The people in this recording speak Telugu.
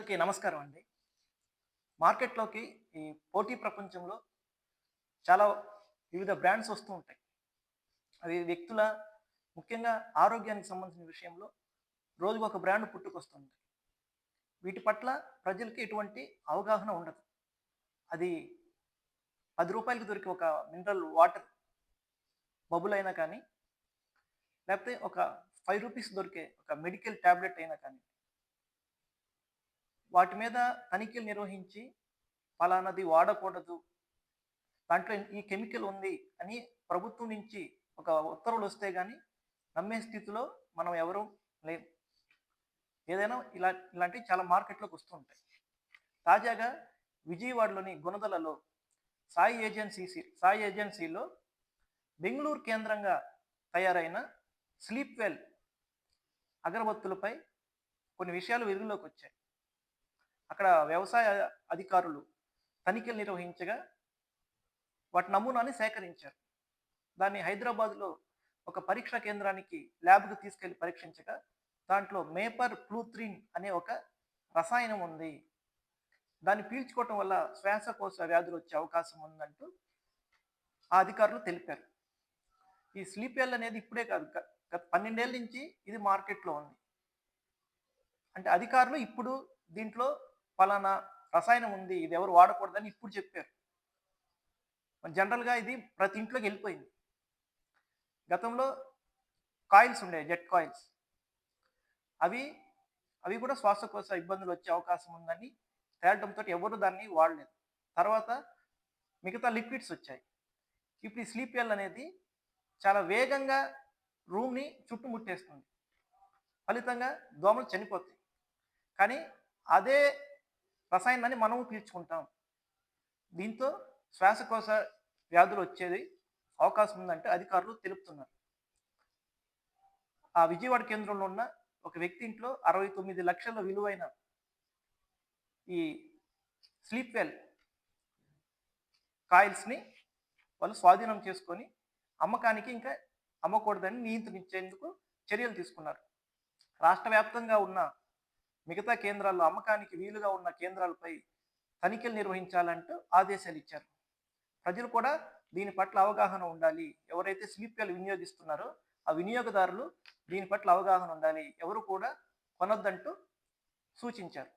అందరికీ నమస్కారం అండి. మార్కెట్లోకి ఈ పోటీ ప్రపంచంలో చాలా వివిధ బ్రాండ్స్ వస్తూ ఉంటాయి. అవి వ్యక్తుల ముఖ్యంగా ఆరోగ్యానికి సంబంధించిన విషయంలో రోజుకు ఒక బ్రాండ్ పుట్టుకొస్తుంది వీటి పట్ల ప్రజలకి ఎటువంటి అవగాహన ఉండదు. అది పది రూపాయలకి దొరికే ఒక మినరల్ వాటర్ బబుల్ అయినా కానీ లేకపోతే ఒక ఫైవ్ రూపీస్ దొరికే ఒక మెడికల్ ట్యాబ్లెట్ అయినా కానీ వాటి మీద తనిఖీలు నిర్వహించి ఫలానది వాడకూడదు. దాంట్లో ఈ కెమికల్ ఉంది అని ప్రభుత్వం నుంచి ఒక ఉత్తర్వులు వస్తే కానీ నమ్మే స్థితిలో మనం ఎవరు లేం. ఏదైనా ఇలా ఇలాంటివి చాలా మార్కెట్లోకి వస్తుంటాయి తాజాగా విజయవాడలోని గుణదలలో సాయి ఏజెన్సీ సాయి ఏజెన్సీలో బెంగళూరు కేంద్రంగా తయారైన స్లీప్ వెల్ అగరబత్తులపై కొన్ని విషయాలు వెలుగులోకి వచ్చాయి. అక్కడ వ్యవసాయ అధికారులు తనిఖీలు నిర్వహించగా వాటి నమూనాని సేకరించారు. దాన్ని హైదరాబాద్లో ఒక పరీక్షా కేంద్రానికి ల్యాబ్కు తీసుకెళ్ళి పరీక్షించగా దాంట్లో మేపర్ ప్లూత్రిన్ అనే ఒక రసాయనం ఉంది. దాన్ని పీల్చుకోవటం వల్ల శ్వాసకోశ వ్యాధులు వచ్చే అవకాశం ఉందంటూ ఆ అధికారులు తెలిపారు. ఈ స్లీప్ అనేది ఇప్పుడే కాదు గత పన్నెండేళ్ళ నుంచి ఇది మార్కెట్లో ఉంది. అంటే అధికారులు ఇప్పుడు దీంట్లో ఫలానా రసాయనం ఉంది ఇది ఎవరు వాడకూడదని ఇప్పుడు చెప్పారు. జనరల్గా ఇది ప్రతి ఇంట్లోకి వెళ్ళిపోయింది. గతంలో కాయిల్స్ ఉండే జెట్ కాయిల్స్. అవి అవి కూడా శ్వాసకోశ ఇబ్బందులు వచ్చే అవకాశం ఉందని తేలటంతో ఎవరు దాన్ని వాడలేదు. తర్వాత మిగతా లిక్విడ్స్ వచ్చాయి. ఇప్పుడు ఈ స్లీప్ ఎల్ అనేది చాలా వేగంగా రూమ్ని చుట్టుముట్టేస్తుంది. ఫలితంగా దోమలు చనిపోతాయి. కానీ అదే రసాయనాన్ని మనము పీల్చుకుంటాం. దీంతో శ్వాసకోశ వ్యాధులు వచ్చేది అవకాశం ఉందంటే అధికారులు తెలుపుతున్నారు. ఆ విజయవాడ కేంద్రంలో ఉన్న ఒక వ్యక్తి ఇంట్లో అరవై తొమ్మిది లక్షల విలువైన ఈ స్లీప్ వెల్ కాయిల్స్ని వాళ్ళు స్వాధీనం చేసుకొని అమ్మకానికి ఇంకా అమ్మకూడదని నియంత్రించేందుకు చర్యలు తీసుకున్నారు. రాష్ట్ర వ్యాప్తంగా ఉన్న మిగతా కేంద్రాల్లో అమ్మకానికి వీలుగా ఉన్న కేంద్రాలపై తనిఖీలు నిర్వహించాలంటూ ఆదేశాలు ఇచ్చారు. ప్రజలు కూడా దీని పట్ల అవగాహన ఉండాలి. ఎవరైతే స్లీప్యాలు వినియోగిస్తున్నారో ఆ వినియోగదారులు దీని పట్ల అవగాహన ఉండాలి. ఎవరు కూడా కొనొద్దంటూ సూచించారు.